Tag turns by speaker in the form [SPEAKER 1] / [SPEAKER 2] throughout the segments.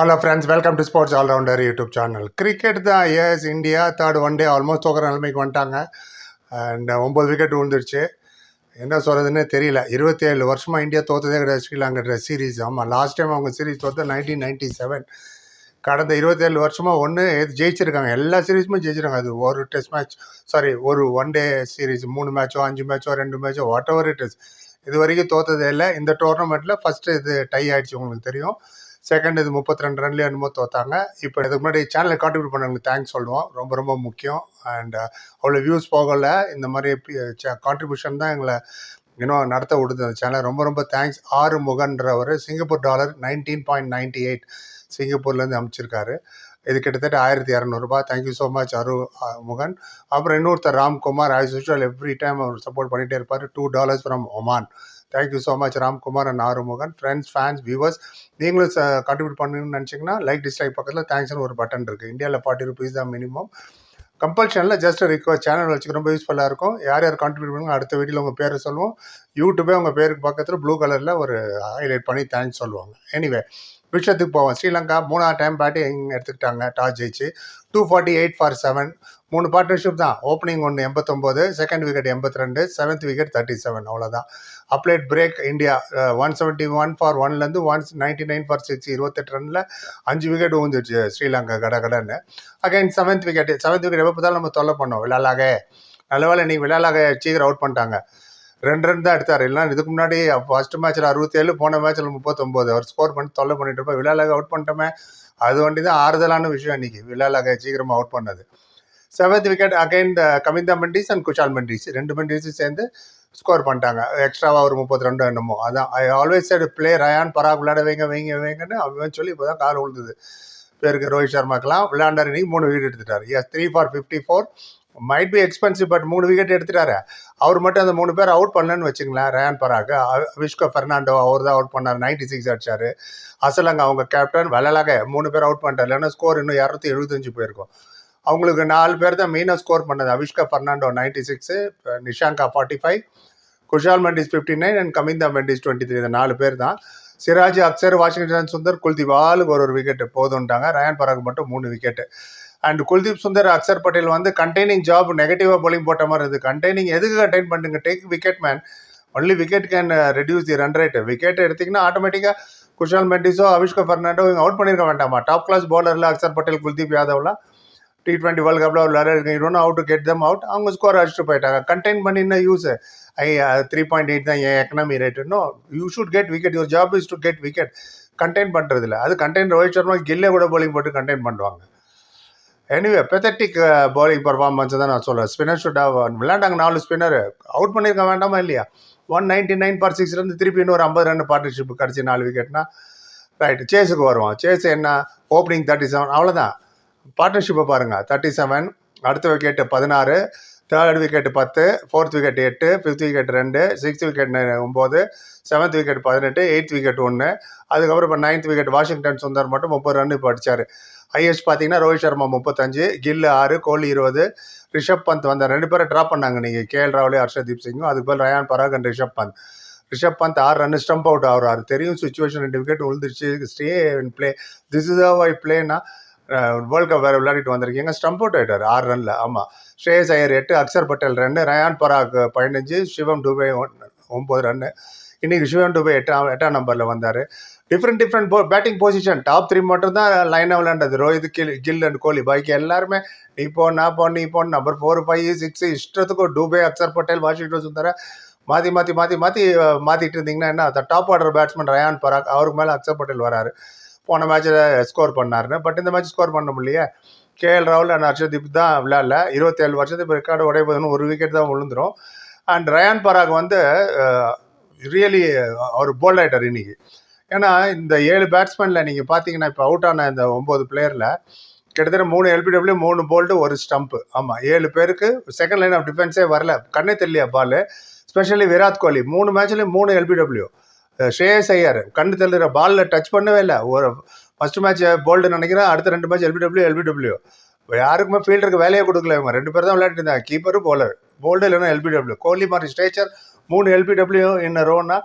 [SPEAKER 1] Hello friends welcome to sports allrounder YouTube channel cricket தான் yes India third one day almost தோக்கிற நிலைமைக்கு வந்துட்டாங்க. And ஒம்பது wicket விழுந்துருச்சு. என்ன சொல்கிறதுனே தெரியல. இருபத்தேழு வருஷமாக இந்தியா தோற்றதே கிடையாது. ஸ்ரீலங்கா சீரீஸ் ஆமாம் லாஸ்ட் டைம் அவங்க சீரீஸ் தோற்று நைன்டீன் நைன்ட்டி செவன் கடந்த இருபத்தேழு வருஷமாக ஒன்று ஜெயிச்சிருக்காங்க. எல்லா சீரீஸுமே ஜெயிச்சிருக்காங்க. அது ஒரு டெஸ்ட் மேட்ச் சாரி ஒரு ஒன் டே சீரீஸ் மூணு மேட்சோ அஞ்சு மேட்சோ ரெண்டு மேட்சோ வாட் எவர் இட் இஸ் இது வரைக்கும் தோற்றதே இல்லை. இந்த டோர்னமெண்ட்டில் ஃபஸ்ட்டு இது டை ஆகிடுச்சு உங்களுக்கு தெரியும். செகண்ட் இது முப்பத்தி ரெண்டு ரன்லேயே என்னமோ தோத்தாங்க. இப்போ இதுக்கு முன்னாடி சேனலை கான்ட்ரிபியூட் பண்ணவங்களுக்கு தேங்க்ஸ் சொல்லுவோம். ரொம்ப ரொம்ப முக்கியம். அண்ட் அவ்வளோ வியூஸ் போகல. இந்த மாதிரி uh, கான்ட்ரிபியூஷன் தான் எங்களை இன்னும் நடத்த விடுது அந்த சேனல் ரொம்ப ரொம்ப தேங்க்ஸ் ஆறு முகன்றவர் Singapore dollar nineteen point ninety eight சிங்கப்பூர்லேருந்து அமைச்சிருக்காரு. இது கிட்டத்தட்ட ஆயிரத்தி இரநூறுபா தேங்க்யூ ஸோ மச் அரு முகன். அப்புறம் இன்னொருத்தர் Ramkumar. As usual every time அவர் சப்போர்ட் பண்ணிகிட்டே இருப்பார். Two dollars from Oman thank you so much Ramkumar and Arumugan friends fans viewers நீங்களும் கான்ட்ரிபியூட் பண்ணணும்னு நினச்சிங்கன்னா லைக் டிஸ்லைக் பக்கத்தில் தேங்க்ஸ்னு ஒரு பட்டன் இருக்குது இந்தியாவில் ஃபார்ட்டி ருபீஸ் தான் மினிமம் கம்பல்ஷனில் ஜஸ்ட் ரிக்வஸ்ட் சேனல் வச்சுக்க ரொம்ப யூஸ்ஃபுல்லாக இருக்கும். யார் யார் கான்ட்ரிபியூட் பண்ணுங்க அடுத்த வீடியோவில் உங்கள் பேரை சொல்லுவோம். யூடியூபே உங்கள் பேருக்கு பக்கத்தில் ப்ளூ கலரில் ஒரு ஹைலைட் பண்ணி தேங்க்ஸ் சொல்லுவாங்க. எனிவே விஷயத்துக்கு போவோம். ஸ்ரீலங்கா மூணாவது டைம் பேட்டிங் எடுத்துக்கிட்டாங்க? டாஸ் ஜெயிச்சு. Two forty eight for seven மூணு பார்ட்னர்ஷிப் தான். ஓப்பனிங் ஒன்று எண்பத்தொம்போது செகண்ட் விக்கெட் எண்பத்தி ரெண்டு செவன்த் விக்கெட் தேர்ட்டி செவன் அவ்வளோதான் அப்ளேட் break India one seventy one for ஒன்லேருந்து one ninety nine for six இருபத்தெட்டு ரனில் அஞ்சு விக்கெட் ஊந்துச்சு ஸ்ரீலங்கா கட கடன்னு. Again seventh wicket seventh wicket எப்போ பார்த்தாலும் நம்ம தொல்லை பண்ணோம். விளையாலாக நல்லவேளை நீ விளையாலாக சீக்கிரம் அவுட் பண்ணிட்டாங்க. ரெண்டு ரன் தான் எடுத்தார். இல்லைனா இதுக்கு முன்னாடி ஃபர்ஸ்ட் மேட்ச்சில் அறுபத்தேழு போன மேட்ச்சில் முப்பத்தொம்போது. அவர் ஸ்கோர் பண்ணி தொல்லை பண்ணிட்டு இருப்போம். விளையாலாக அவுட் பண்ணிட்டோமே. அது வண்டி தான் ஆறுதலான விஷயம் இன்னைக்கு. விளையாலாக சீக்கிரமாக அவுட் பண்ணது. Seventh wicket again the Kavinda Mendis and Kusal Mendis ரெண்டு மெண்டிஸும் சேர்ந்து ஸ்கோர் பண்ணிட்டாங்க. எக்ஸ்ட்ராவாக ஒரு முப்பத்தி ரெண்டு என்னமோ. அதான். I always said play Riyan Parag விளையாட வைங்க வைங்க வைங்கன்னு அவன் சொல்லி இப்போ தான் கால் விழுந்தது பேருக்கு ரோஹித் சர்மாக்கெல்லாம் விளையாண்டார். இன்னைக்கு மூணு விக்கெட் எடுத்துட்டார். Yes three for fifty four might be expensive but மூணு விக்கெட் எடுத்துட்டாரு. அவர் மட்டும் அந்த மூணு பேர் அவுட் பண்ணலன்னு வச்சுங்களேன் ரயான் பராக் விஷ்கோ ஃபெர்னாண்டோ அவர் தான் அவுட் பண்ணார். நைன்டி சிக்ஸ் அடிச்சார். அசலங்க அவங்க கேப்டன் வெள்ளலாக மூணு பேர் அவுட் பண்ணிட்டார். இல்லைன்னா ஸ்கோர் இன்னும் இரநூத்தி எழுபத்தஞ்சு போயிருக்கும். அவங்களுக்கு நாலு பேர் தான் மெயினாக ஸ்கோர் பண்ணது. Avishka Fernando ninety six Nissanka forty five Kusal Mendis fifty nine and Kamindu Mendis twenty three இந்த நாலு பேர் தான். சிராஜ் அக்சர் வாஷிங்டன் சுந்தர் குல்தீப் ஆளுக்கு ஒரு ஒரு விக்கெட்டு போதும்ட்டாங்க. ரயான் பராக் மட்டும் மூணு விக்கெட்டு அண்ட் குல்தீப் சுந்தர் அக்சர் பட்டேல் வந்து கண்டெய்னிங் ஜாப் நெகட்டிவாக போலிங் போட்ட மாதிரி இருக்குது கண்டெய்னிங் எதுக்கு கண்டெயின் பண்ணுங்க? Take wicket man only wicket can reduce the run rate wicket எடுத்திங்கன்னா ஆட்டோமேட்டிக்காக குஷால் மெண்டிஸோ அவிஷ்கா ஃபர்னாண்டோ இவங்க அவுட் பண்ணியிருக்க வேண்டாமா? டாப் கிளாஸ் பவுலரில் அக்சர் பட்டேல் குல்தீப் யாதவ்லாம் டி டுவெண்ட்டி வேர்ல்டு கப்பில் விளையாட இருக்கு. You don't out to get them out அவங்க ஸ்கோர் அடிச்சுட்டு போயிட்டாங்க. கண்டெயின் பண்ணின use I three point eight தான் என் எக்கனாமி ரேட் இன்னும் you should get wicket your job is to get wicket contain பண்ணுறதில்ல அது கண்டெயின் ரோஹித் சர்மா கில்லே கூட போலிங் போட்டு கண்டெயின் பண்ணுவாங்க. எனிவே பெத்தட்டிக் பவுலிங் பர்ஃபார்மன்ஸ் தான் நான் சொல்கிறேன் ஸ்பின்னர் ஷுட் விளையாண்டாங்க நாலு ஸ்பின்னர் அவுட் பண்ணியிருக்க வேண்டாமா இல்லையா? ஒன் நைன்டி நைன் பார் சிக்ஸ்லேருந்து திருப்பி இன்னொரு ஐம்பது ரன் பார்ட்னர்ஷிப் கிடச்சி நாலு விக்கெட்னா ரைட் சேஸுக்கு வருவோம் சேஸ் என்ன? ஓப்பனிங் தேர்ட்டி செவன் அவ்வளோதான் பார்ட்னர்ஷிப்பை பாருங்கள் தேர்ட்டி செவன் அடுத்த விக்கெட்டு பதினாறு தேர்ட் விக்கெட்டு பத்து ஃபோர்த் விக்கெட் எட்டு ஃபிஃப்த் விக்கெட் ரெண்டு சிக்ஸ்த் விக்கெட் ஒம்பது செவன்த் விக்கெட் பதினெட்டு எயித் விக்கெட் ஒன்று அதுக்கப்புறம் இப்போ நைன்த் விக்கெட் வாஷிங்டன் சுந்தர் மட்டும் முப்பது ரன் இப்போ அடித்தார் ஹையஸ்ட் பார்த்தீங்கன்னா ரோஹித் சர்மா முப்பத்தஞ்சு கில் ஆறு கோலி இருபது ரிஷப் பந்த் வந்தார் ரெண்டு பேரும் ட்ராப் பண்ணாங்க நீங்கள் கேஎல் ராகுலே ஹர்ஷதீப் சிங்கும் அதுக்கு பேர் ரயான் பராக் அண்ட் ரிஷப் பந்த். ரிஷப் பந்த் ஆறு ரன் ஸ்டம்ப் அவுட் ஆகிறார். தெரியும் சுச்சுவேஷன் ரெண்டு விக்கெட் விழுந்துருச்சு stay in play this is ஐ பிளேனா வேர்ல்ட் கப் வேறு விளையாடிட்டு வந்திருக்கீங்க. ஸ்டம்ப் அவுட் ஆகிட்டார் ஆறு ரனில் ஆமாம் ஸ்ரேயஸ் ஐயர் எட்டு அக்ஷர் பட்டேல் ரெண்டு ரயான் பராக் பதினஞ்சு சிவம் டுபே ஒன்- ஒம்பது ரன்னு இன்னைக்கு சிவம் டுபே எட்டாம் எட்டாம் நம்பரில் வந்தார். டிஃப்ரெண்ட் டிஃப்ரெண்ட் போ பேட்டிங் பொசிஷன் டாப் த்ரீ மட்டும் தான் லைனாக விளையாண்டது. ரோஹித் கில் கில் அண்ட் கோலி. பாக்கி எல்லாருமே நீ போ நான் போ நீ போ நம்பர் ஃபோர் ஃபைவ் சிக்ஸ் இஷ்டத்துக்கும் டூபே அக்ஷர் பட்டேல் வாஷிங்டன் சுந்தர மாற்றி மாற்றி மாற்றி மாற்றி மாற்றிட்டு இருந்தீங்கன்னா என்ன? அந்த top order batsman Riyan Parag அவருக்கு மேலே அக்ஷர் பட்டேல் வராரு. போன மேட்ச்சில் ஸ்கோர் பண்ணாருன்னு. பட் இந்த மேட்ச் ஸ்கோர் பண்ண முடியல கேஎல் ராகுல் அண்ட் ஹர்ஷதீப் தான் விளையாடல. இருபத்தேழு வருஷத்துக்கு ரெக்கார்டு உடைப்பதுன்னு ஒரு விக்கெட் தான் விழுந்துரும். அண்ட் ரயான் பராக் வந்து ரியலி அவர் போல்ட் ஆகிட்டார் இன்னைக்கு. ஏன்னா இந்த ஏழு பேட்ஸ்மேனில் நீங்கள் பார்த்தீங்கன்னா இப்போ அவுட் ஆன இந்த ஒம்பது பிளேயரில் கிட்டத்தட்ட மூணு எல்பிடபிள்யூ மூணு போல்டு ஒரு ஸ்டம்ப்பு ஆமாம் ஏழு பேருக்கு செகண்ட் லைன் ஆஃப் டிஃபென்ஸே வரல. கண்ணே தெரியலையா பால் ஸ்பெஷலி விராட் கோலி. மூணு மேட்ச்லேயும் மூணு எல்பிடபிள்யூ ஸ்ரேயஸ் ஐயர் கண்டு தெரியல பாலில் டச் பண்ணவே இல்லை. ஒரு ஃபஸ்ட் மேட்ச் போல்டு நினைக்கிறேன் அடுத்த ரெண்டு மேட்ச் எல்பிடபிள்யூ எல்பிடபிள்யூ யாருக்குமே ஃபீல்டருக்கு வேலையே கொடுக்கல இவங்க. ரெண்டு பேர் தான் விளையாட்டு இருந்தாங்க. கீப்பரு போலர் போல்டு இல்லைன்னா எல்பிடபிள்யூ கோலி மாதிரி ஸ்ட்ரேச்சர் மூணு எல்பிடபிள்யூ இன்ன ரோன்னா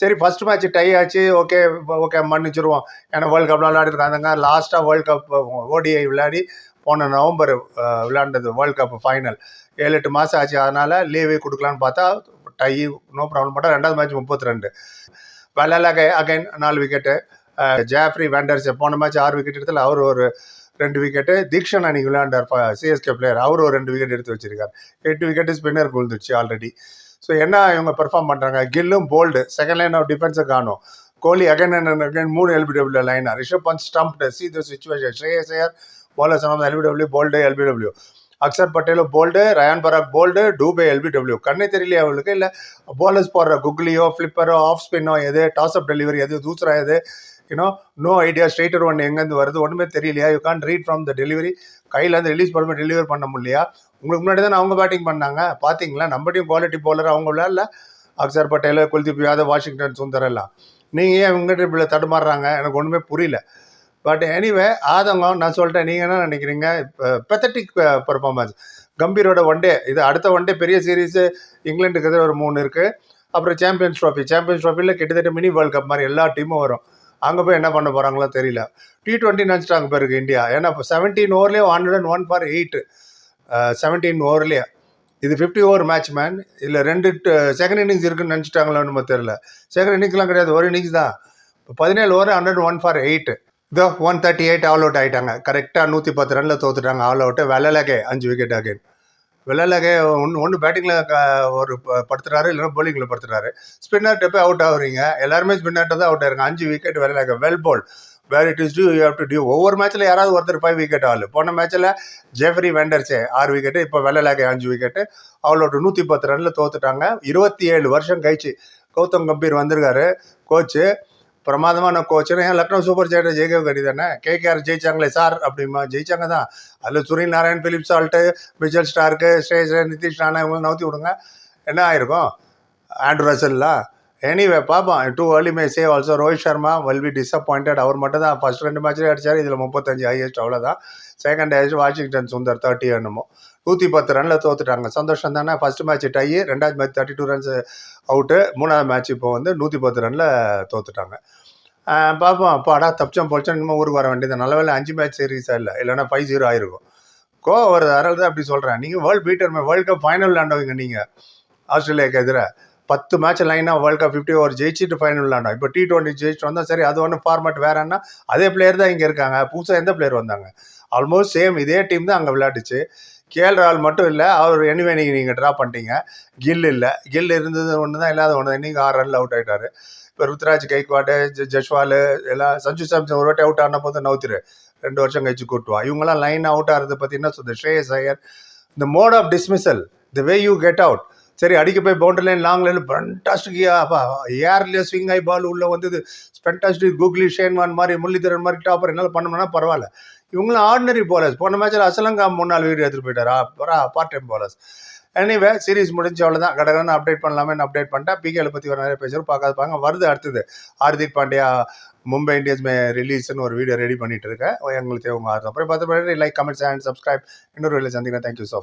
[SPEAKER 1] சரி ஃபர்ஸ்ட் மேட்ச் டை ஆச்சு ஓகே ஓகே மன்னிச்சிருவோம். ஏன்னா வேர்ல்டு கப்லாம் விளையாடிருக்காங்க லாஸ்ட்டாக வேர்ல்டு கப் ஓடிஐ விளையாடி போன நவம்பர் விளையாண்டது வேர்ல்டு கப் ஃபைனல் ஏழு எட்டு மாதம் ஆச்சு. அதனால் லீவே கொடுக்கலான்னு பார்த்தா டை நோ ப்ராப்ளம் போட்டால் ரெண்டாவது மேட்ச் முப்பத்தி ரெண்டு. வெள்ளலாக அகைன் நாலு விக்கெட்டு ஜாஃப்ரி வேண்டர்ஸ் போன மேட்ச் ஆறு விக்கெட் எடுத்தால் அவர் ஒரு ரெண்டு விக்கெட்டு தீக்ஷன் அன்னைக்கு விளையாண்டார் சிஎஸ்கே பிளேயர் அவர் ஒரு ரெண்டு விக்கெட் எடுத்து வச்சிருக்கார். எட்டு விக்கெட்டு ஸ்பின்னர் விழுந்துச்சு ஆல்ரெடி ஸோ என்ன இவங்க பெர்ஃபார்ம் பண்ணுறாங்க கில்லும் போல்டு செகண்ட் லைன் ஆஃப் டிஃபென்ஸை காணும். கோலி அகைன் அண்ட் அகைன் மூணு எல்பிடபிள்யூ லைனாக Rishabh Pant stumped see the situation Shreyas Iyer bowlers son of bowled LBW Axar பட்டேலோ bowled Riyan Parag bowled Dube LBW. கண்ணே தெரியலையா அவளுக்கு? இல்லை போலர்ஸ் போடுற குக்லியோ ஃப்ளிப்பரோ ஆஃப் ஸ்பின்னோ எது? டாஸ் அப் டெலிவரி எது? தூசரா எது? You know no idea straighter one எங்கேருந்து வருது? ஒன்றுமே தெரியலையா? You can't read from the delivery கையிலேருந்து ரிலீஸ் பண்ணும்போது டெலிவரி பண்ண முடியலையா? உங்களுக்கு முன்னாடி தான் அவங்க பேட்டிங் பண்ணாங்க? பார்த்தீங்களா நம்மகிட்டையும் குவாலிட்டி போலர் அவங்க விளையாடல அக்ஷர் பட்டேல் குல்தீப் யாதவ் வாஷிங்டன் சுந்தர் எல்லாம் நீங்கள் ஏன் இவங்ககிட்ட இப்படி தடுமாறுறாங்க? எனக்கு ஒன்றுமே புரியல. பட் எனிவே ஆதங்கம் நான் சொல்லிட்டேன் நீங்கள் என்ன நினைக்கிறீங்க? பெத்தட்டிக் பர்ஃபார்மன்ஸ் கம்பீரோட ஒன் டே இது அடுத்த ஒன் டே பெரிய சீரீஸு இங்கிலாண்டுக்கு எதிராக ஒரு மூணு இருக்குது அப்புறம் சாம்பியன்ஸ் ட்ராஃபி சாம்பியன்ஸ் ட்ராஃபியில் கிட்டத்தட்ட மினி வேர்ல்ட் கப் மாதிரி எல்லா டீமும் வரும். அங்கே போய் என்ன பண்ண போகிறாங்களோ தெரியல. டி டுவெண்ட்டி நினச்சிட்டாங்க பிறகு இந்தியா. ஏன்னா இப்போ seventeen ஓவர்லேயே hundred and one for eight seventeen ஓவர்லேயே இது ஃபிஃப்டி ஓவர் மேட்ச் மேன் இல்லை ரெண்டு செகண்ட் இன்னிங்ஸ் இருக்குன்னு நினச்சிட்டாங்களோ நம்ம தெரியல. செகண்ட் இன்னிங்ஸ்லாம் கிடையாது. ஒரு இன்னிங்ஸ் தான். இப்போ பதினேழு over hundred one for eight இதோ one thirty eight all out ஆகிட்டாங்க கரெக்டாக நூற்றி பத்து ரனில் தோத்துட்டாங்க. ஆல் அவுட்டு வெள்ளலகே அஞ்சு விக்கெட் அகைன் வெள்ளலகே ஒன்று ஒன்று பேட்டிங்கில் ஒரு படுத்துறாரு இல்லைன்னா போலிங்கில் படுத்துறாரு. ஸ்பின்னர்கிட்ட போய் அவுட் ஆகுறீங்க. எல்லாருமே ஸ்பின்னர்கிட்ட தான் அவுட் ஆயிருங்க. அஞ்சு wicket Wellalage well bowl where it is do you have to do ஒவ்வொரு மேட்ச்சில் யாராவது ஒருத்தர் ஃபைவ் விக்கெட் ஆள். போன மேட்ச்சில் ஜெஃப்ரி வெண்டர்ஸே ஆறு விக்கெட்டு இப்போ வெள்ளலகே அஞ்சு விக்கெட்டு அவளோட நூற்றி பத்து ரனில் தோத்துட்டாங்க. இருபத்தி ஏழு வருஷம் கழிச்சு கௌதம் கம்பீர் வந்திருக்காரு கோச்சு பிரமாதமான கோச்சுன்னு ஏன் லக்னோ சூப்பர் ஜெயிட்ட ஜெயிக்க கடி தானே கேகேஆர் ஜெயிச்சாங்களே சார் அப்படிமா? ஜெயிச்சாங்க தான். அதில் Sunil Narine Philip salt Mitchell Starc Shreyas Nitish Rana இவங்களை நவுத்தி விடுங்க. என்ன ஆயிருக்கும்? ஆண்ட்ரூ ரசல்லாம் எனிவே பார்ப்போம் too early may say also Rohit Sharma will be disappointed அவர் மட்டும் தான் ஃபர்ஸ்ட் ரெண்டு மேட்ச்லேயே அடிச்சார். இதில் முப்பத்தஞ்சு ஹையஸ்ட் அவ்வளோதான் second highest Washington Sundar thirty என்னமோ. நூற்றி பத்து ரனில் தோத்துட்டாங்க. சந்தோஷம் தானே? ஃபர்ஸ்ட் மேட்ச் டை ரெண்டாவது match thirty two runs out மூணாவது மேட்ச் இப்போ வந்து நூற்றி பத்து ரனில் தோத்துட்டாங்க. பார்ப்போம் அப்பாடா தப்பிச்சோம் பொழிச்சோம் இனிமேல் ஊருக்கு வர வேண்டியது நல்ல வேலை அஞ்சு மேட்ச் சீரீஸாக இல்லை? இல்லைன்னா ஃபைவ் ஜீரோ ஆயிருக்கும். கோ வருது அறல் தான் அப்படி சொல்கிறேன் நீங்கள் world beater world cup final விளாண்டவங்க நீங்கள் ஆஸ்திரேலியாவுக்கு எதிராக பத்து மேட்ச் லைனாக வேர்ல்ட் கப் ஃபிஃப்டி ஓவர் ஜெயிச்சிட்டு ஃபைனல் விளாண்டோம் இப்போ டி டுவெண்ட்டி ஜெயிச்சுட்டு வந்தால் சரி அது ஒன்று ஃபார்மேட் வேறன்னா அதே பிளேயர் தான் இங்கே இருக்காங்க. புதுசாக எந்த பிளேயர் வந்தாங்க? ஆல்மோஸ்ட் சேம் இதே டீம் தான் அங்கே விளையாட்டுச்சு. கேஎல் ரால் மட்டும் இல்லை அவர் எனிவே நீங்கள் நீங்கள் ட்ரா பண்ணிட்டீங்க. கில் இல்லை. கில் இருந்தது ஒன்று தான் இல்லாத ஒன்று தான் இன்னைக்கு ஆறு ரனில் அவுட் ஆகிட்டார் இப்போ ருத்ராஜ் கைக்வாடு ஜ- எல்லாம் சஞ்சு சாம்சன் ஒரு வாட்டி அவுட் ஆன போது நவுத்திரு. ரெண்டு வருஷம் கழிச்சு கூட்டுவா. இவங்கெல்லாம் லைன் அவுட் ஆகிறது பார்த்தீங்கன்னா என்ன ஸ்ரேயஸ் ஐயர். இந்த mode of dismissal the way you get out சரி அடிக்க போய் boundary line long line fantastic ஏர்லேயே swing ஐ பால் உள்ளே வந்தது. ஃபண்டாஸ்டிக் கூகுளி ஷேன்வான் மாதிரி முரளிதரன் மாதிரி டாப்பர் என்னால் பண்ணோம்னா பரவாயில்ல. இவங்களும் ஆர்டினரி bowlers. போன மேட்சில் அசலங்கா மூணு நாள் வீடு எடுத்துகிட்டு போயிட்டாரா? பரா part time bowlers. Anyway series முடிஞ்சு அவ்வளோதான் கடகடன்னு அப்டேட் பண்ணலாமே அப்டேட் பண்ணிட்டேன். பிகேல பற்றி ஒரு நிறைய பேசுகிறோம் பார்க்காது பாங்க வருது அடுத்தது. ஹார்திக் பாண்டியா மும்பை இந்தியன்ஸ் மே ரிலீஸ்னு ஒரு வீடியோ ரெடி பண்ணிட்டு இருக்கேன். எங்களுக்கு தேவை அப்புறம் பார்த்து லைக் கமெண்ட்ஸ் அண்ட் சப்ஸ்கிரைப் இன்னொரு வீடியோ சந்திக்கிறேன். Thank you so